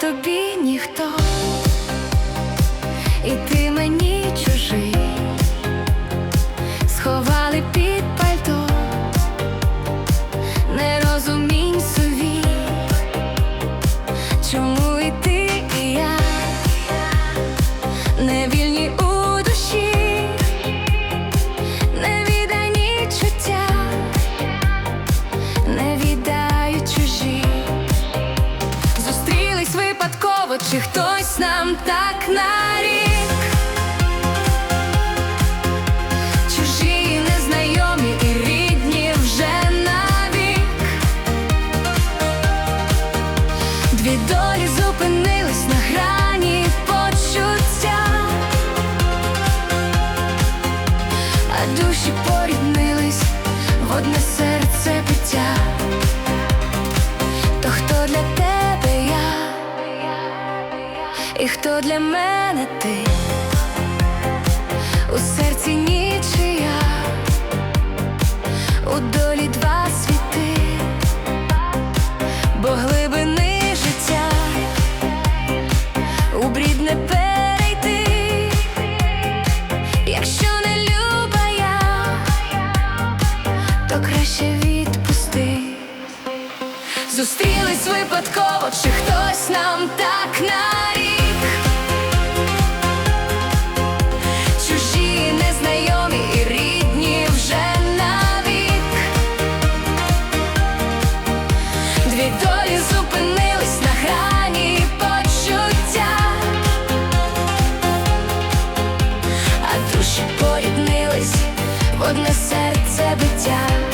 тобі ніхто, і ти мені чужий, сховали під пальто, не розумінь сові, чому і ти, чи хтось нам так нарік Чужі, незнайомі і рідні вже навік. Дві долі зупинились на грані почуття, а душі поріднились в одне серце биття. То хто і хто для мене ти, у серці нічия, у долі два світи, бо глибини життя. У брід не перейти, якщо не люба то краще відпусти. Зустрілись випадково, чи хтось нам так нарік одне серце биття.